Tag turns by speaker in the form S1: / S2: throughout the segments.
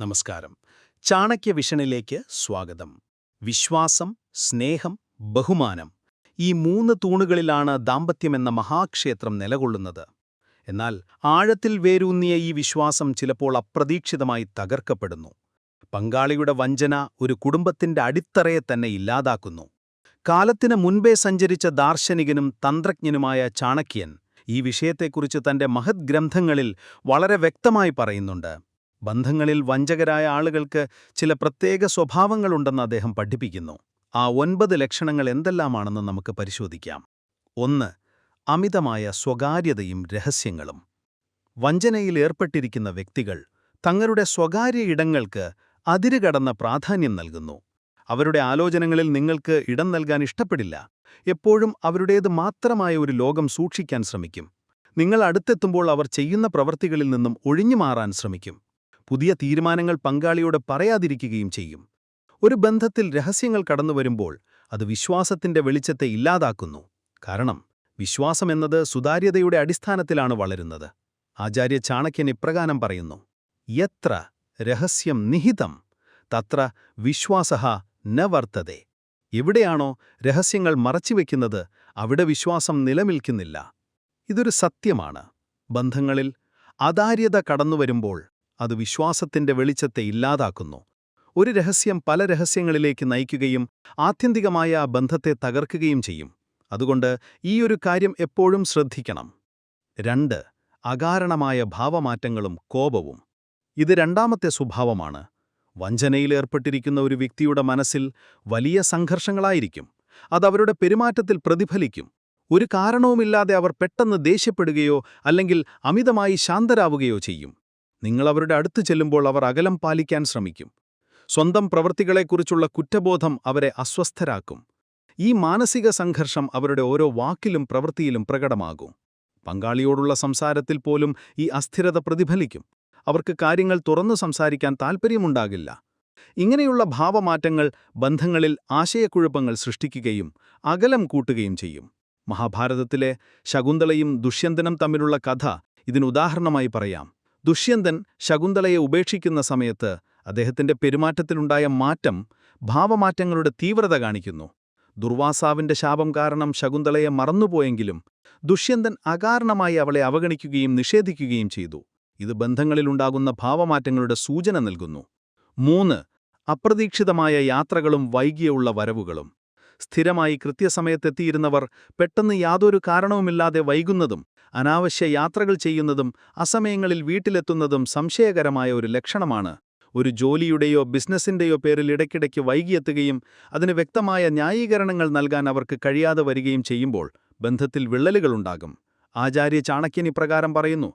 S1: നമസ്കാരം. ചാണക്യ വിഷനിലേക്ക് സ്വാഗതം. വിശ്വാസം സ്നേഹം ബഹുമാനം ഈ മൂന്ന് തൂണുകളിലാണ് ദാമ്പത്യമെന്ന മഹാക്ഷേത്രം നിലകൊള്ളുന്നത്. എന്നാൽ ആഴത്തിൽ വേരൂന്നിയ ഈ വിശ്വാസം ചിലപ്പോൾ അപ്രതീക്ഷിതമായി തകർക്കപ്പെടുന്നു. പങ്കാളിയുടെ വഞ്ചന ഒരു കുടുംബത്തിന്റെ അടിത്തറയെ തന്നെ ഇല്ലാതാക്കുന്നു. കാലത്തിന് മുൻപേ സഞ്ചരിച്ച ദാർശനികനും തന്ത്രജ്ഞനുമായ ചാണക്യൻ ഈ വിഷയത്തെക്കുറിച്ച് തന്റെ മഹദ്ഗ്രന്ഥങ്ങളിൽ വളരെ വ്യക്തമായി പറയുന്നുണ്ട്. ബന്ധങ്ങളിൽ വഞ്ചകരായ ആളുകൾക്ക് ചില പ്രത്യേക സ്വഭാവങ്ങളുണ്ടെന്ന് അദ്ദേഹം പഠിപ്പിക്കുന്നു. ആ ഒൻപത് ലക്ഷണങ്ങൾ എന്തെല്ലാമാണെന്ന് നമുക്ക് പരിശോധിക്കാം. ഒന്ന് അമിതമായ സ്വകാര്യതയും രഹസ്യങ്ങളും. വഞ്ചനയിൽ ഏർപ്പെട്ടിരിക്കുന്ന വ്യക്തികൾ തങ്ങളുടെ സ്വകാര്യ ഇടങ്ങൾക്ക് അതിരുകടന്ന പ്രാധാന്യം നൽകുന്നു. അവരുടെ ആലോചനകളിൽ നിങ്ങൾക്ക് ഇടം നൽകാൻ ഇഷ്ടപ്പെടില്ല. എപ്പോഴും അവരുടേത് മാത്രമായ ഒരു ലോകം സൂക്ഷിക്കാൻ ശ്രമിക്കും. നിങ്ങൾ അടുത്തെത്തുമ്പോൾ അവർ ചെയ്യുന്ന പ്രവൃത്തികളിൽ നിന്നും ഒഴിഞ്ഞു മാറാൻ ശ്രമിക്കും. പുതിയ തീരുമാനങ്ങൾ പങ്കാളിയോട് പറയാതിരിക്കുകയും ചെയ്യും. ഒരു ബന്ധത്തിൽ രഹസ്യങ്ങൾ കടന്നുവരുമ്പോൾ അത് വിശ്വാസത്തിന്റെ വെളിച്ചത്തെ ഇല്ലാതാക്കുന്നു. കാരണം വിശ്വാസമെന്നത് സുതാര്യതയുടെ അടിസ്ഥാനത്തിലാണ് വളരുന്നത്. ആചാര്യ ചാണക്യൻ ഇപ്രകാരം പറയുന്നു യത്ര രഹസ്യം നിഹിതം തത്ര വിശ്വാസ ന വർത്തതെ. എവിടെയാണോ രഹസ്യങ്ങൾ മറച്ചുവെക്കുന്നത് അവിടെ വിശ്വാസം നിലനിൽക്കുന്നില്ല. ഇതൊരു സത്യമാണ്. ബന്ധങ്ങളിൽ അതാര്യത കടന്നുവരുമ്പോൾ അത് വിശ്വാസത്തിന്റെ വെളിച്ചത്തെ ഇല്ലാതാക്കുന്നു. ഒരു രഹസ്യം പല രഹസ്യങ്ങളിലേക്ക് നയിക്കുകയും ആത്യന്തികമായ ആ ബന്ധത്തെ തകർക്കുകയും ചെയ്യും. അതുകൊണ്ട് ഈയൊരു കാര്യം എപ്പോഴും ശ്രദ്ധിക്കണം. രണ്ട് അകാരണമായ ഭാവമാറ്റങ്ങളും കോപവും. ഇത് രണ്ടാമത്തെ സ്വഭാവമാണ്. വഞ്ചനയിലേർപ്പെട്ടിരിക്കുന്ന ഒരു വ്യക്തിയുടെ മനസ്സിൽ വലിയ സംഘർഷങ്ങളായിരിക്കും. അതവരുടെ പെരുമാറ്റത്തിൽ പ്രതിഫലിക്കും. ഒരു കാരണവുമില്ലാതെ അവർ പെട്ടെന്ന് ദേഷ്യപ്പെടുകയോ അല്ലെങ്കിൽ അമിതമായി ശാന്തരാവുകയോ ചെയ്യും. നിങ്ങൾ അവരുടെ അടുത്ത് ചെല്ലുമ്പോൾ അവർ അകലം പാലിക്കാൻ ശ്രമിക്കും. സ്വന്തം പ്രവൃത്തികളെക്കുറിച്ചുള്ള കുറ്റബോധം അവരെ അസ്വസ്ഥരാക്കും. ഈ മാനസിക സംഘർഷം അവരുടെ ഓരോ വാക്കിലും പ്രവൃത്തിയിലും പ്രകടമാകും. പങ്കാളിയോടുള്ള സംസാരത്തിൽ പോലും ഈ അസ്ഥിരത പ്രതിഫലിക്കും. അവർക്ക് കാര്യങ്ങൾ തുറന്നു സംസാരിക്കാൻ താൽപ്പര്യമുണ്ടാകില്ല. ഇങ്ങനെയുള്ള ഭാവമാറ്റങ്ങൾ ബന്ധങ്ങളിൽ ആശയക്കുഴപ്പങ്ങൾ സൃഷ്ടിക്കുകയും അകലം കൂട്ടുകയും ചെയ്യും. മഹാഭാരതത്തിലെ ശകുന്തളയും ദുഷ്യന്തനും തമ്മിലുള്ള കഥ ഇതിനുദാഹരണമായി പറയാം. ദുഷ്യന്തൻ ശകുന്തളയെ ഉപേക്ഷിക്കുന്ന സമയത്ത് അദ്ദേഹത്തിന്റെ പെരുമാറ്റത്തിലുണ്ടായ മാറ്റം ഭാവമാറ്റങ്ങളുടെ തീവ്രത കാണിക്കുന്നു. ദുർവാസാവിന്റെ ശാപം കാരണം ശകുന്തളയെ മറന്നുപോയെങ്കിലും ദുഷ്യന്തൻ അകാരണമായി അവളെ അവഗണിക്കുകയും നിഷേധിക്കുകയും ചെയ്തു. ഇത് ബന്ധങ്ങളിലുണ്ടാകുന്ന ഭാവമാറ്റങ്ങളുടെ സൂചന നൽകുന്നു. മൂന്ന് അപ്രതീക്ഷിതമായ യാത്രകളും വൈകിയുള്ള വരവുകളും. സ്ഥിരമായി കൃത്യസമയത്തെത്തിയിരുന്നവർ പെട്ടെന്ന് യാതൊരു കാരണവുമില്ലാതെ വൈകുന്നതും അനാവശ്യ യാത്രകൾ ചെയ്യുന്നതും അസമയങ്ങളിൽ വീട്ടിലെത്തുന്നതും സംശയകരമായ ഒരു ലക്ഷണമാണ്. ഒരു ജോലിയുടെയോ ബിസിനസിന്റെയോ പേരിൽ ഇടയ്ക്കിടയ്ക്ക് വൈകിയെത്തുകയും അതിന് വ്യക്തമായ ന്യായീകരണങ്ങൾ നൽകാൻ അവർക്ക് കഴിയാതെ വരികയും ചെയ്യുമ്പോൾ ബന്ധത്തിൽ വിള്ളലുകളുണ്ടാകും ആചാര്യ ചാണക്യൻ ഇപ്രകാരം പറയുന്നു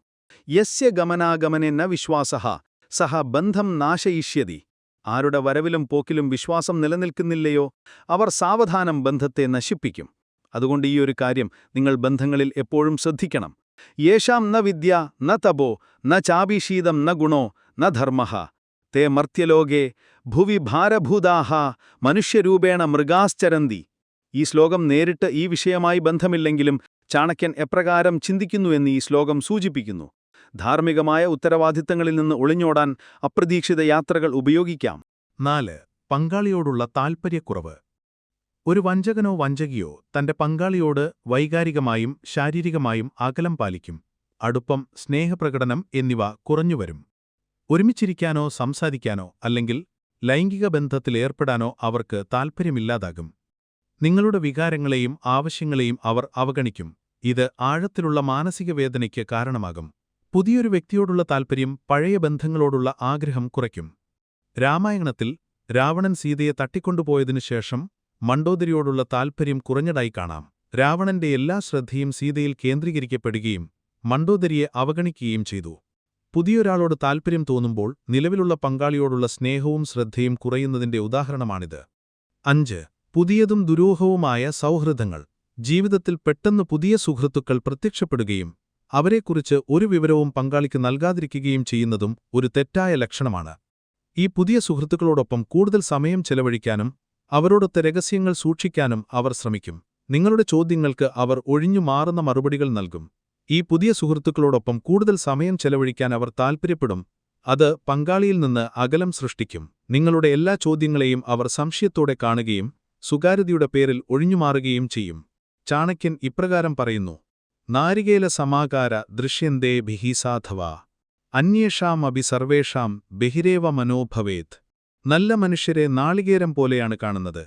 S1: യസ്യ ഗമനാഗമനെ ന വിശ്വാസഹ സഹ ബന്ധം നാശയിഷ്യതി. ആരുടെ വരവിലും പോക്കിലും വിശ്വാസം നിലനിൽക്കുന്നില്ലയോ അവർ സാവധാനം ബന്ധത്തെ നശിപ്പിക്കും. അതുകൊണ്ട് ഈ ഒരു കാര്യം നിങ്ങൾ ബന്ധങ്ങളിൽ എപ്പോഴും ശ്രദ്ധിക്കണം. യേശാം ന വിദ്യ ന തപോ ന ചാഭിശീതം ന ഗുണോ ന ധർമ്മ. തേ മർത്യലോകേ ഭുവി ഭാരഭൂതാഹ മനുഷ്യരൂപേണ മൃഗാശ്ചരന്തി. ഈ ശ്ലോകം നേരിട്ട് ഈ വിഷയമായി ബന്ധമില്ലെങ്കിലും ചാണക്യൻ എപ്രകാരം ചിന്തിക്കുന്നുവെന്ന് ഈ ശ്ലോകം സൂചിപ്പിക്കുന്നു. ധാർമ്മികമായ ഉത്തരവാദിത്തങ്ങളിൽ നിന്ന് ഒളിഞ്ഞോടാൻ അപ്രതീക്ഷിത യാത്രകൾ ഉപയോഗിക്കാം.
S2: നാല് പങ്കാളിയോടുള്ള താൽപ്പര്യക്കുറവ് ഒരു വഞ്ചകനോ വഞ്ചകിയോ തന്റെ പങ്കാളിയോട് വൈകാരികമായും ശാരീരികമായും അകലം പാലിക്കും. അടുപ്പം സ്നേഹപ്രകടനം എന്നിവ കുറഞ്ഞുവരും. ഒരുമിച്ചിരിക്കാനോ സംസാരിക്കാനോ അല്ലെങ്കിൽ ലൈംഗിക ബന്ധത്തിലേർപ്പെടാനോ അവർക്ക് താൽപ്പര്യമില്ലാതാകും. നിങ്ങളുടെ വികാരങ്ങളെയും ആവശ്യങ്ങളെയും അവർ അവഗണിക്കും. ഇത് ആഴത്തിലുള്ള മാനസിക വേദനയ്ക്ക് കാരണമാകും. പുതിയൊരു വ്യക്തിയോടുള്ള താൽപ്പര്യം പഴയ ബന്ധങ്ങളോടുള്ള ആഗ്രഹം കുറയ്ക്കും. രാമായണത്തിൽ രാവണൻ സീതയെ തട്ടിക്കൊണ്ടുപോയതിനു ശേഷം മണ്ടോദരിയോടുള്ള താൽപ്പര്യം കുറഞ്ഞതായി കാണാം. രാവണന്റെ എല്ലാ ശ്രദ്ധയും സീതയിൽ കേന്ദ്രീകരിക്കപ്പെടുകയും മണ്ടോദരിയെ അവഗണിക്കുകയും ചെയ്തു. പുതിയൊരാളോട് താൽപ്പര്യം തോന്നുമ്പോൾ നിലവിലുള്ള പങ്കാളിയോടുള്ള സ്നേഹവും ശ്രദ്ധയും കുറയുന്നതിന്റെ ഉദാഹരണമാണിത്. അഞ്ച്. പുതിയതും ദുരൂഹവുമായ സൗഹൃദങ്ങൾ. ജീവിതത്തിൽ പെട്ടെന്ന് പുതിയ സുഹൃത്തുക്കൾ പ്രത്യക്ഷപ്പെടുകയും അവരെക്കുറിച്ച് ഒരു വിവരവും പങ്കാളിക്ക് നൽകാതിരിക്കുകയും ചെയ്യുന്നതും ഒരു തെറ്റായ ലക്ഷണമാണ്. ഈ പുതിയ സുഹൃത്തുക്കളോടൊപ്പം കൂടുതൽ സമയം ചെലവഴിക്കാനും അവരോടൊത്ത് രഹസ്യങ്ങൾ സൂക്ഷിക്കാനും അവർ ശ്രമിക്കും. നിങ്ങളുടെ ചോദ്യങ്ങൾക്ക് അവർ ഒഴിഞ്ഞു മാറുന്ന മറുപടികൾ നൽകും. ഈ പുതിയ സുഹൃത്തുക്കളോടൊപ്പം കൂടുതൽ സമയം ചെലവഴിക്കാൻ അവർ താൽപ്പര്യപ്പെടും. അത് പങ്കാളിയിൽ നിന്ന് അകലം സൃഷ്ടിക്കും. നിങ്ങളുടെ എല്ലാ ചോദ്യങ്ങളെയും അവർ സംശയത്തോടെ കാണുകയും സുകാര്യതയുടെ പേരിൽ ഒഴിഞ്ഞുമാറുകയും ചെയ്യും. ചാണക്യൻ ഇപ്രകാരം പറയുന്നു നാരികേല സമാകാര ദൃശ്യന്തേ ബിഹിസാധവ അന്യേഷാമഭി സർവേഷാം ബഹിരേവ മനോഭവേത് നല്ല മനുഷ്യരെ നാളികേരം പോലെയാണ് കാണുന്നത്.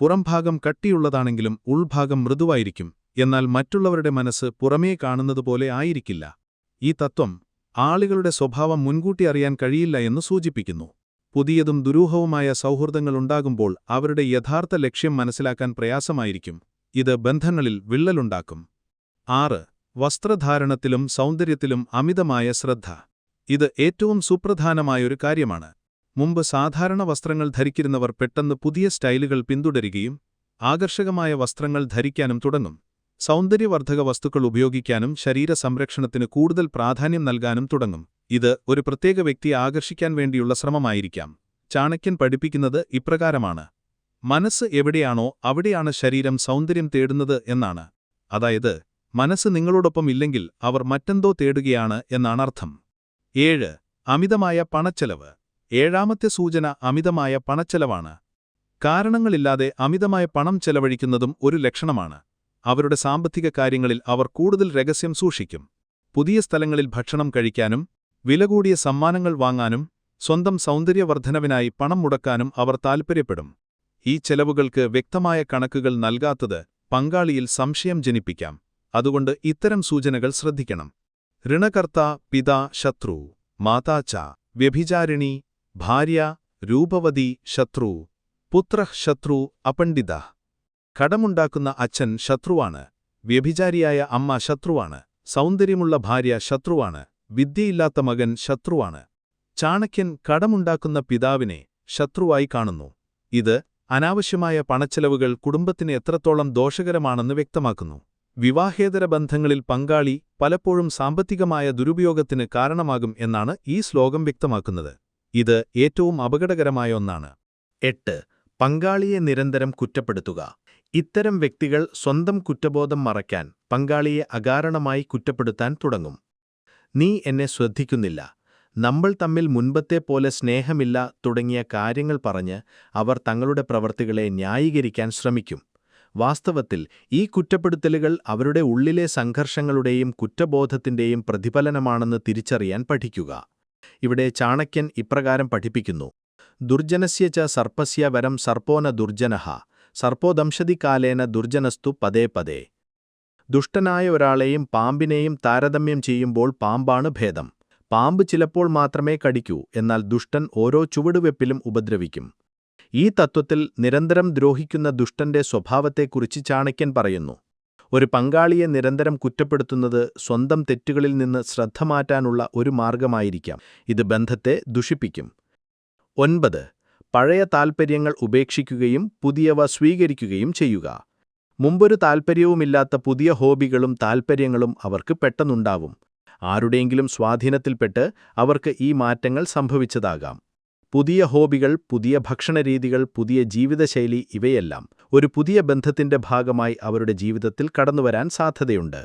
S2: പുറംഭാഗം കട്ടിയുള്ളതാണെങ്കിലും ഉൾഭാഗം മൃദുവായിരിക്കും എന്നാൽ മറ്റുള്ളവരുടെ മനസ്സ് പുറമേ കാണുന്നതുപോലെ ആയിരിക്കില്ല. ഈ തത്വം ആളുകളുടെ സ്വഭാവം മുൻകൂട്ടി അറിയാൻ കഴിയില്ല എന്ന് സൂചിപ്പിക്കുന്നു. പുതിയതും ദുരൂഹവുമായ സൗഹൃദങ്ങളുണ്ടാകുമ്പോൾ അവരുടെ യഥാർത്ഥ ലക്ഷ്യം മനസ്സിലാക്കാൻ പ്രയാസമായിരിക്കും. ഇത് ബന്ധങ്ങളിൽ വിള്ളലുണ്ടാക്കും. ആറ്. വസ്ത്രധാരണത്തിലും സൗന്ദര്യത്തിലും അമിതമായ ശ്രദ്ധ. ഇത് ഏറ്റവും സുപ്രധാനമായൊരു കാര്യമാണ്. മുമ്പ് സാധാരണ വസ്ത്രങ്ങൾ ധരിച്ചിരുന്നവർ പെട്ടെന്ന് പുതിയ സ്റ്റൈലുകൾ പിന്തുടരുകയും ആകർഷകമായ വസ്ത്രങ്ങൾ ധരിക്കാനും തുടങ്ങും. സൗന്ദര്യവർദ്ധക വസ്തുക്കൾ ഉപയോഗിക്കാനും ശരീര സംരക്ഷണത്തിന് കൂടുതൽ പ്രാധാന്യം നൽകാനും തുടങ്ങും. ഇത് ഒരു പ്രത്യേക വ്യക്തിയെ ആകർഷിക്കാൻ വേണ്ടിയുള്ള ശ്രമമായിരിക്കാം. ചാണക്യൻ പഠിപ്പിക്കുന്നത് ഇപ്രകാരമാണ്. മനസ്സ് എവിടെയാണോ അവിടെയാണ് ശരീരം സൗന്ദര്യം തേടുന്നത് എന്നാണ്. അതായത് മനസ്സ് നിങ്ങളോടൊപ്പം ഇല്ലെങ്കിൽ അവർ മറ്റെന്തോ തേടുകയാണ് എന്നാണർത്ഥം ഏഴ് അമിതമായ പണച്ചെലവ്. ഏഴാമത്തെ സൂചന അമിതമായ പണച്ചെലവാണ്. കാരണങ്ങളില്ലാതെ അമിതമായ പണം ചെലവഴിക്കുന്നതും ഒരു ലക്ഷണമാണ്. അവരുടെ സാമ്പത്തിക കാര്യങ്ങളിൽ അവർ കൂടുതൽ രഹസ്യം സൂക്ഷിക്കും. പുതിയ സ്ഥലങ്ങളിൽ ഭക്ഷണം കഴിക്കാനും വില കൂടിയ സമ്മാനങ്ങൾ വാങ്ങാനും സ്വന്തം സൗന്ദര്യവർദ്ധനവിനായി പണം മുടക്കാനും അവർ താൽപ്പര്യപ്പെടും. ഈ ചെലവുകൾക്ക് വ്യക്തമായ കണക്കുകൾ നൽകാത്തത് പങ്കാളിയിൽ സംശയം ജനിപ്പിക്കാം. അതുകൊണ്ട് ഇത്തരം സൂചനകൾ ശ്രദ്ധിക്കണം. ഋണകർത്ത പിതാ ശത്രു മാതാച്ച വ്യഭിചാരിണി ഭാര്യ രൂപവതി ശത്രു പുത്ര ശത്രു അപണ്ഡിത. കടമുണ്ടാക്കുന്ന അച്ഛൻ ശത്രുവാണ് വ്യഭിചാരിയായ അമ്മ ശത്രുവാണ് സൗന്ദര്യമുള്ള ഭാര്യ ശത്രുവാണ് വിദ്യയില്ലാത്ത മകൻ ശത്രുവാണ്. ചാണക്യൻ കടമുണ്ടാക്കുന്ന പിതാവിനെ ശത്രുവായി കാണുന്നു. ഇത് അനാവശ്യമായ പണച്ചെലവുകൾ കുടുംബത്തിന് എത്രത്തോളം ദോഷകരമാണെന്ന് വ്യക്തമാക്കുന്നു. വിവാഹേതര ബന്ധങ്ങളിൽ പങ്കാളി പലപ്പോഴും സാമ്പത്തികമായ ദുരുപയോഗത്തിന് കാരണമാകും എന്നാണ് ഈ ശ്ലോകം വ്യക്തമാക്കുന്നത്. ഇത് ഏറ്റവും അപകടകരമായ ഒന്നാണ്.
S1: എട്ട്. പങ്കാളിയെ നിരന്തരം കുറ്റപ്പെടുത്തുക. ഇത്തരം വ്യക്തികൾ സ്വന്തം കുറ്റബോധം മറയ്ക്കാൻ പങ്കാളിയെ അകാരണമായി കുറ്റപ്പെടുത്താൻ തുടങ്ങും. നീ എന്നെ ശ്രദ്ധിക്കുന്നില്ല. നമ്മൾ തമ്മിൽ മുൻപത്തെ പോലെ സ്നേഹമില്ല തുടങ്ങിയ കാര്യങ്ങൾ പറഞ്ഞ് അവർ തങ്ങളുടെ പ്രവർത്തികളെ ന്യായീകരിക്കാൻ ശ്രമിക്കും. വാസ്തവത്തിൽ ഈ കുറ്റപ്പെടുത്തലുകൾ അവരുടെ ഉള്ളിലെ സംഘർഷങ്ങളുടെയും കുറ്റബോധത്തിന്റെയും പ്രതിഫലനമാണെന്ന് തിരിച്ചറിയാൻ പഠിക്കുക. ഇവിടെ ചാണക്യൻ ഇപ്രകാരം പഠിപ്പിക്കുന്നു. ദുർജനസ്യ ച സർപ്പസ്യ വരം സർപ്പോന ദുർജനഹ സർപ്പോദംശതികാലേന ദുർജനസ്തു പതേ പതേ ദുഷ്ടനായ ഒരാളെയും പാമ്പിനെയും താരതമ്യം ചെയ്യുമ്പോൾ പാമ്പാണ് ഭേദം. പാമ്പ് ചിലപ്പോൾ മാത്രമേ കടിക്കൂ എന്നാൽ ദുഷ്ടൻ ഓരോ ചുവടുവെപ്പിലും ഉപദ്രവിക്കും. ഈ തത്വത്തിൽ നിരന്തരം ദ്രോഹിക്കുന്ന ദുഷ്ടന്റെ സ്വഭാവത്തെക്കുറിച്ച് ചാണക്യൻ പറയുന്നു. ഒരു പങ്കാളിയെ നിരന്തരം കുറ്റപ്പെടുത്തുന്നത് സ്വന്തം തെറ്റുകളിൽ നിന്ന് ശ്രദ്ധ മാറ്റാനുള്ള ഒരു മാർഗമായിരിക്കാം. ഇത് ബന്ധത്തെ ദുഷിപ്പിക്കും. ഒൻപത്. പഴയ താൽപ്പര്യങ്ങൾ ഉപേക്ഷിക്കുകയും പുതിയവ സ്വീകരിക്കുകയും ചെയ്യുക. മുമ്പൊരു താൽപ്പര്യവുമില്ലാത്ത പുതിയ ഹോബികളും താൽപ്പര്യങ്ങളും അവർക്ക് പെട്ടെന്നുണ്ടാവും. ആരുടെയെങ്കിലും സ്വാധീനത്തിൽപ്പെട്ട് അവർക്ക് ഈ മാറ്റങ്ങൾ സംഭവിച്ചതാകാം. പുതിയ ഹോബികൾ പുതിയ ഭക്ഷണരീതികൾ പുതിയ ജീവിതശൈലി ഇവയെല്ലാം ഒരു പുതിയ ബന്ധത്തിന്റെ ഭാഗമായി അവരുടെ ജീവിതത്തിൽ കടന്നുവരാൻ സാധ്യതയുണ്ട്.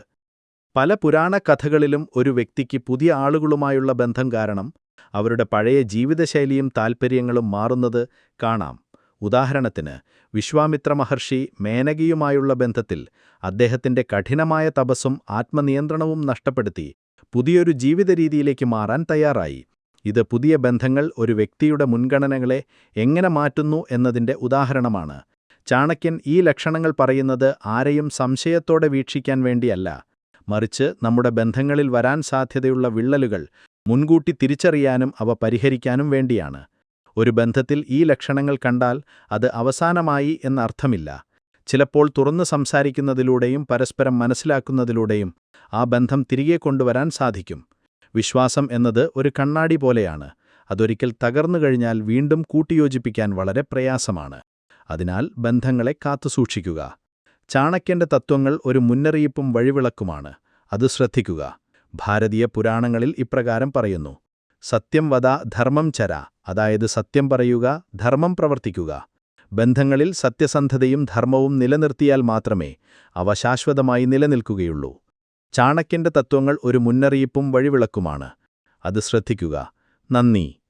S1: പല പുരാണ കഥകളിലും ഒരു വ്യക്തിക്ക് പുതിയ ആളുകളുമായുള്ള ബന്ധം കാരണം അവരുടെ പഴയ ജീവിതശൈലിയും താൽപ്പര്യങ്ങളും മാറുന്നത് കാണാം. ഉദാഹരണത്തിന് വിശ്വാമിത്ര മഹർഷി മേനകയുമായുള്ള ബന്ധത്തിൽ അദ്ദേഹത്തിന്റെ കഠിനമായ തപസ്സും ആത്മനിയന്ത്രണവും നഷ്ടപ്പെടുത്തി പുതിയൊരു ജീവിതരീതിയിലേക്ക് മാറാൻ തയ്യാറായി. ഇത് പുതിയ ബന്ധങ്ങൾ ഒരു വ്യക്തിയുടെ മുൻഗണനകളെ എങ്ങനെ മാറ്റുന്നു എന്നതിന്റെ ഉദാഹരണമാണ്. ചാണക്യൻ ഈ ലക്ഷണങ്ങൾ പറയുന്നത് ആരെയും സംശയത്തോടെ വീക്ഷിക്കാൻ വേണ്ടിയല്ല. മറിച്ച് നമ്മുടെ ബന്ധങ്ങളിൽ വരാൻ സാധ്യതയുള്ള വിള്ളലുകൾ മുൻകൂട്ടി തിരിച്ചറിയാനും അവ പരിഹരിക്കാനും വേണ്ടിയാണ്. ഒരു ബന്ധത്തിൽ ഈ ലക്ഷണങ്ങൾ കണ്ടാൽ അത് അവസാനമായി എന്നർത്ഥമില്ല. ചിലപ്പോൾ തുറന്നു സംസാരിക്കുന്നതിലൂടെയും പരസ്പരം മനസ്സിലാക്കുന്നതിലൂടെയും ആ ബന്ധം തിരികെ കൊണ്ടുവരാൻ സാധിക്കും. വിശ്വാസം എന്നത് ഒരു കണ്ണാടി പോലെയാണ്. അതൊരിക്കൽ തകർന്നു കഴിഞ്ഞാൽ വീണ്ടും കൂട്ടിയോജിപ്പിക്കാൻ വളരെ പ്രയാസമാണ്. അതിനാൽ ബന്ധങ്ങളെ കാത്തുസൂക്ഷിക്കുക ചാണക്യന്റെ തത്വങ്ങൾ ഒരു മുന്നറിയിപ്പും വഴിവിളക്കുമാണ്. അത് ശ്രദ്ധിക്കുക. ഭാരതീയ പുരാണങ്ങളിൽ ഇപ്രകാരം പറയുന്നു. സത്യം വദ ധർമ്മം ചര. അതായത് സത്യം പറയുക ധർമ്മം പ്രവർത്തിക്കുക. ബന്ധങ്ങളിൽ സത്യസന്ധതയും ധർമ്മവും നിലനിർത്തിയാൽ മാത്രമേ അവ ശാശ്വതമായി നിലനിൽക്കുകയുള്ളൂ. ചാണക്യന്റെ തത്വങ്ങൾ ഒരു മുന്നറിയിപ്പും വഴിവിളക്കുമാണ്. അത് ശ്രദ്ധിക്കുക. നന്ദി.